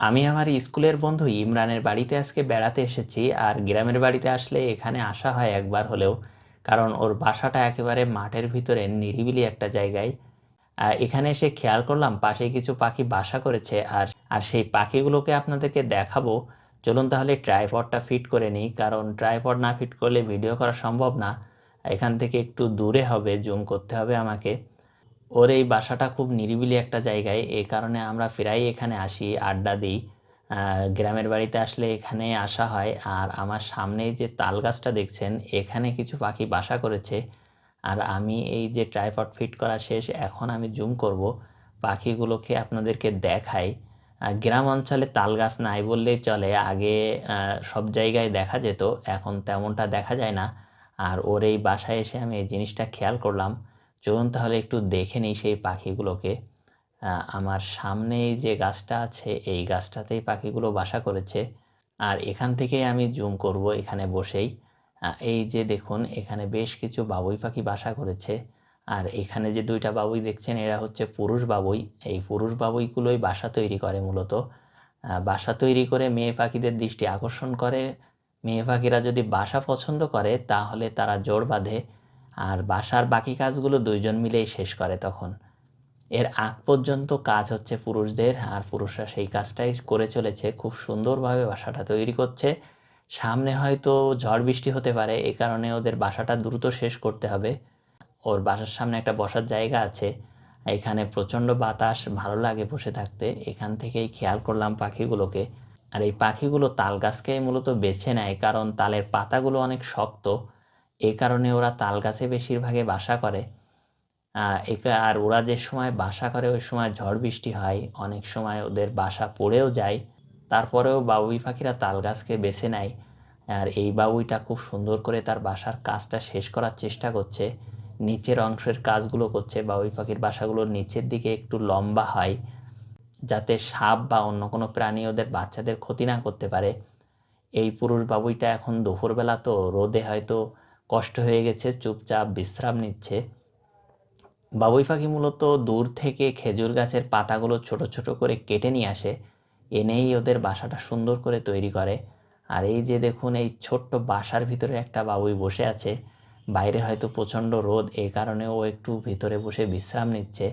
আমি আমার স্কুলের বন্ধু ইমরানের বাড়িতে আজকে বেড়াতে এসেছি আর গ্রামের বাড়িতে আসলে এখানে আসা হয় একবার হলেও, কারণ ওর বাসাটা একেবারে মাঠের ভিতরে নিরিবিলি একটা জায়গায়। এখানে এসে খেয়াল করলাম পাশে কিছু পাখি বাসা করেছে আর আর সেই পাখিগুলোকে আপনাদেরকে দেখাবো। চলুন তাহলে ট্রাইপডটা ফিট করে নিই, কারণ ট্রাইপড না ফিট করলে ভিডিও করা সম্ভব না। এখান থেকে একটু দূরে হবে, জুম করতে হবে আমাকে। ওর এই বাসাটা খুব নিরিবিলি একটা জায়গায় এই কারণে আমরা প্রায়ই এখানে আসি, আড্ডা দিই। গ্রামের বাড়িতে আসলে এখানে আসা হয়। আর আমার সামনেই যে তাল গাছটা দেখছেন, এখানে কিছু পাখি বাসা করেছে। আর আমি এই যে ট্রাইপড ফিট করা শেষ, এখন আমি জুম করব। পাখিগুলোকে আপনাদেরকে দেখাই। গ্রাম অঞ্চলে তাল গাছ নাই বললেই চলে। আগে সব জায়গায় দেখা যেত, এখন তেমনটা দেখা যায় না। আর ওর এই বাসায় এসে আমি এই জিনিসটা খেয়াল করলাম। চলুন তাহলে একটু দেখে নিই সেই পাখিগুলোকে। আমার সামনেই যে গাছটা আছে, এই গাছটাতেই পাখিগুলো বাসা করেছে। আর এখান থেকেই আমি জুম করব এখানে বসেই। এই যে দেখুন, এখানে বেশ কিছু বাবুই পাখি বাসা করেছে। আর এখানে যে দুইটা বাবুই দেখছেন, এরা হচ্ছে পুরুষ বাবুই। এই পুরুষ বাবুইগুলোই বাসা তৈরি করে মূলত। বাসা তৈরি করে মেয়ে পাখিদের দৃষ্টি আকর্ষণ করে। মেয়ে পাখিরা যদি বাসা পছন্দ করে, তাহলে তারা জোর বাঁধে। আর বাসার বাকি কাজগুলো দুইজন মিলেই শেষ করে তখন। এর আগ পর্যন্ত কাজ হচ্ছে পুরুষদের, আর পুরুষরা সেই কাজটাই করে চলেছে। খুব সুন্দরভাবে বাসাটা তৈরি করছে। সামনে হয়তো ঝড় বৃষ্টি হতে পারে, এ কারণে ওদের বাসাটা দ্রুত শেষ করতে হবে। ওর বাসার সামনে একটা বসার জায়গা আছে। এখানে প্রচণ্ড বাতাস, ভালো লাগে বসে থাকতে। এখান থেকেই খেয়াল করলাম পাখিগুলোকে। আর এই পাখিগুলো তাল গাছকে মূলত বেছে নেয়, কারণ তালের পাতাগুলো অনেক শক্ত। এই কারণে ওরা তাল গাছে বেশিরভাগে বাসা করে। আর ওরা যে সময় বাসা করে, ওই সময় ঝড় বৃষ্টি হয়। অনেক সময় ওদের বাসা পড়েও যায়। তারপরেও বাবুই পাখিরা তাল গাছকে বেছে নেয়। আর এই বাবুইটা খুব সুন্দর করে তার বাসার কাজটা শেষ করার চেষ্টা করছে। নিচের অংশের কাজগুলো করছে। বাবুই পাখির বাসাগুলোর নিচের দিকে একটু লম্বা হয়, যাতে সাপ বা অন্য কোনো প্রাণী ওদের বাচ্চাদের ক্ষতি না করতে পারে। এই পুরুষ বাবুইটা এখন দুপুরবেলা তো রোদে হয়তো কষ্ট হয়ে গেছে, চুপচাপ বিশ্রাম নিচ্ছে। বাবুই পাখি মূলত দূর থেকে খেজুর গাছের পাতাগুলো ছোট ছোট করে কেটে নিয়ে আসে। এনেই ওদের বাসাটা সুন্দর করে তৈরি করে। আর এই যে দেখুন, এই ছোট্ট বাসার ভিতরে একটা বাবুই বসে আছে। বাইরে হয়তো প্রচণ্ড রোদ এই কারণে ও একটু ভিতরে বসে বিশ্রাম নিচ্ছে।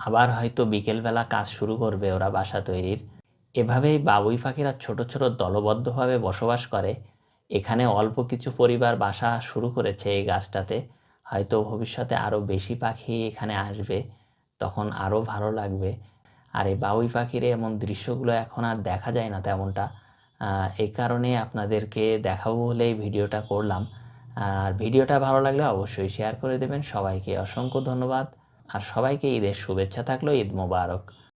আবার হয়তো বিকেলবেলা কাজ শুরু করবে ওরা বাসা তৈরির। এভাবেই বাবুই পাখিরা ছোট ছোট দলবদ্ধভাবে বসবাস করে। এখানে অল্প কিছু পরিবার বাসা শুরু করেছে এই গাছটাতে। হয়তো ভবিষ্যতে আরও বেশি পাখি এখানে আসবে, তখন আরও ভালো লাগবে। আর এই বাবুই পাখির এমন দৃশ্যগুলো এখন আর দেখা যায় না তেমনটা। এই কারণে আপনাদেরকে দেখাবো বলে এই ভিডিওটা করলাম। আর ভিডিওটা ভালো লাগলে অবশ্যই শেয়ার করে দেবেন। সবাইকে অসংখ্য ধন্যবাদ। আর সবাইকে ঈদের শুভেচ্ছা থাকল, ঈদ মোবারক।